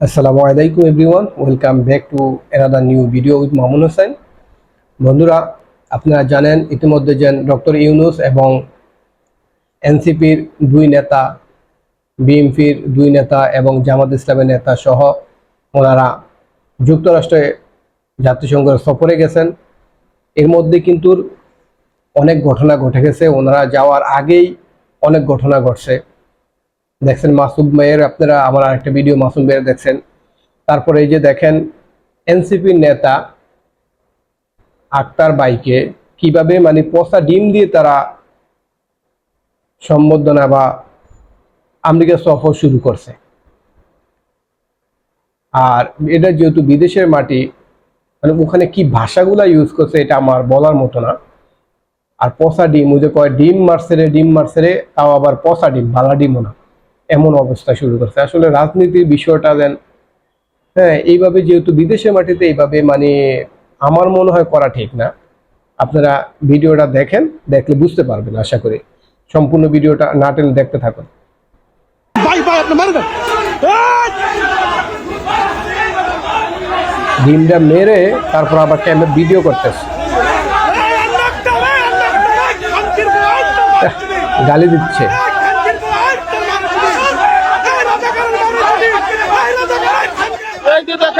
আসসালামু আলাইকুম everyone, welcome back to another new video with Mamun Hossain. বন্ধুরা, আপনারা জানেন ইতিমধ্যে যেন ডক্টর ইউনুস এবং এনসিপির দুই নেতা, বিএনপির দুই নেতা এবং জামাত ইসলামের নেতা সহ ওনারা যুক্তরাষ্ট্রে জাতিসংঘের সফরে গেছেন। এর মধ্যে কিন্তু অনেক ঘটনা ঘটে গেছে। ওনারা যাওয়ার আগেই অনেক ঘটনা ঘটছে। দেখছেন মাসুদ ভাইয়ের, আপনারা আমার আরেকটা ভিডিও মাসুদ ভাইয়ের দেখছেন। তারপরে এই যে দেখেন এনসিপির নেতা আক্তার বাইকে কীভাবে মানে পচা ডিম দিয়ে তারা সম্বোধনা বা আমেরিকা সফর শুরু করছে। আর এটা যেহেতু বিদেশের মাটি মানে ওখানে কি ভাষাগুলা ইউজ করছে এটা আমার বলার মতো না। আর পচা ডিম, ওই যে কয় ডিম মারছে রে, ডিম মারছে রে, তাও আবার পচা ডিম, বালা ডিমও না। এমন অবস্থা শুরু করছে। আসলে রাজনীতির বিষয়টা দেন হ্যাঁ এইভাবে যেহেতু বিদেশের মাটিতে এইভাবে মানে আমার মনে হয় করা ঠিক না। আপনারা ভিডিওটা দেখেন দেখলে বুঝতে পারবেন আশা করি। সম্পূর্ণ ভিডিওটা না টেনে দেখতে থাকুন। ডিমটা মেরে তারপর আবার ক্যামেরা ভিডিও করতেছে। গালি দিচ্ছে এই যে দেখেন জুলাই সন্ত্রাসীরা এই যে দেখেন জুলাই সন্ত্রাসীরা ওই বলতেছে যে জুলাই সন্ত্রাসীরা ডিম আছে ডিম আছে ও ওই ডিম আছে রে ওই ডিম আছে আয় হাই রে ওই পাশে কি রে ওই ফোকা ডিম আছে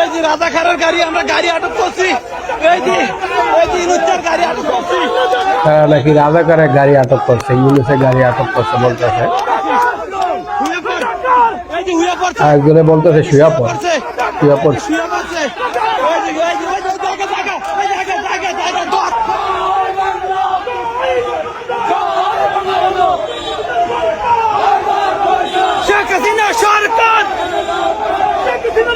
এই যে রাজাখারের গাড়ি আমরা গাড়ি আটক করছি। এই যে এই যে ইনুচ্চার গাড়ি আটক করছি। তারা নাকি রাজাকারের গাড়ি আটক করছে ইউনুসের গাড়ি আটক করছে বলতেছে। একজনে বলতেছে শুয়া পড় পড়ছে। শুয়া পড়ছে শুয়ে পড়ছে এই যে এই যে এই যে জায়গা জায়গা এই জায়গা জায়গা জায়গা দর শেখ হাসিনা সরকার এই যে রাস্তায় শুয়ে বলছে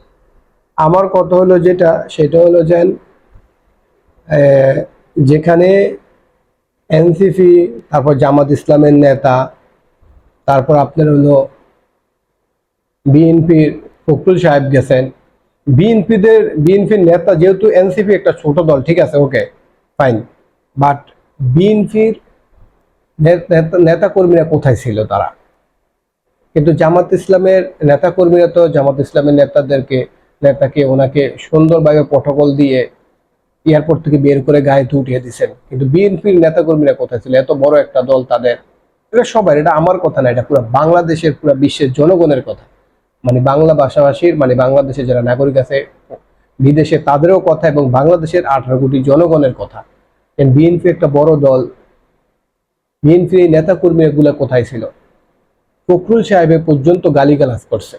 আমার কথা হলো যেটা, সেটা হলো যেন যেখানে এনসিপি, তারপর জামাত ইসলামের নেতা, তারপর আপনার হলো বিএনপির ফখরুল সাহেব গেছেন। বিএনপিদের, বিএনপির নেতা যেহেতু এনসিপি একটা ছোট দল, ঠিক আছে, ওকে, ফাইন। বাট বিএনপির নেতা কর্মীরা কোথায় ছিল তারা? কিন্তু জামাত ইসলামের নেতা কর্মীরা তো, জামাত ইসলামের নেতাদেরকে নেতাকে ওনাকে সুন্দরভাবে প্রটোকল দিয়ে এয়ারপোর্ট থেকে বের করে গায়ে উঠিয়ে দিচ্ছেন কিন্তু বিএনপির নেতাকর্মীরা কোথায় ছিল? এত বড় একটা দল তাদের। এটা সবার, এটা আমার কথা না, এটা পুরো বাংলাদেশের, পুরো বিশ্বের জনগণের কথা। মানে বাংলা ভাষাভাষীর মানে বাংলাদেশের যারা নাগরিক আছে, বিদেশে তাদেরও কথা এবং বাংলাদেশের আঠারো কোটি জনগণের কথা। বিএনপি একটা বড় দল বিএনপি নেতা কর্মীরা কোথায় ছিল? ফখরুল সাহেবের পর্যন্ত গালিগালাজ করছে।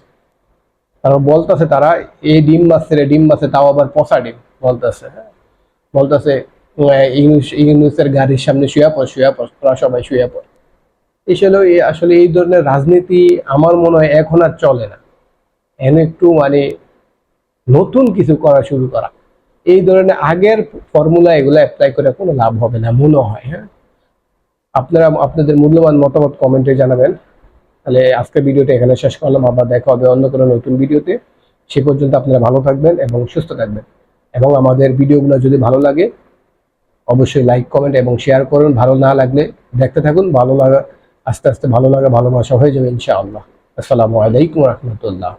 তারপর বলতেছে তারা, এই ডিম মাছে রে ডিম মাছে তাও আবার পচা ডিম। বলতেছে হ্যাঁ। বলতেছে ইংলিশ ইংলিশের গাড়ির সামনে শুয়া পড় শুয়া পড়, তোরা সবাই শুয়ে পড়। এসলো আসলে এই ধরনের রাজনীতি আমার মনে হয় এখন আর চলে না। এন একটু মানে নতুন কিছু করা শুরু করা। এই ধরনের আগের ফর্মুলা এগুলো অ্যাপ্লাই করে কোনো লাভ হবে না, মনে হয় হ্যাঁ। আপনারা, আপনাদের মূল্যবান মতামত কমেন্টে জানাবেন। তাহলে আজকের ভিডিওটা এখানে শেষ করলাম। আবার দেখা হবে অন্য কোনো নতুন ভিডিওতে। সে পর্যন্ত আপনারা ভালো থাকবেন এবং সুস্থ থাকবেন। এবং আমাদের ভিডিওগুলো যদি ভালো লাগে, অবশ্যই লাইক কমেন্ট এবং শেয়ার করুন। ভালো না লাগলে দেখতে থাকুন। ভালো লাগা, আস্তে আস্তে ভালো লাগা, ভালোবাসা হয়ে যাবে ইনশাআল্লাহ। আসসালামু আলাইকুম রহমতুল্লাহ।